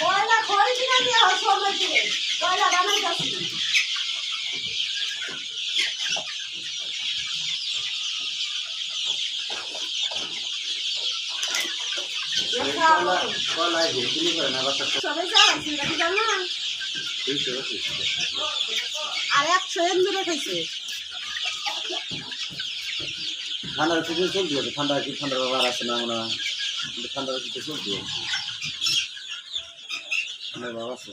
কয়লা খড়ি কিনা দিয়ে হয় সময় দিয়ে কয়লা বানাই যাচ্ছি? আর একশো এমনি রেখেছে ঠান্ডার কিছু চলতে হবে ঠান্ডা কি ঠান্ডার ব্যাপার আছে না আমরা ঠান্ডার কিছু চলতে হবে ঠান্ডার ব্যাপার আছে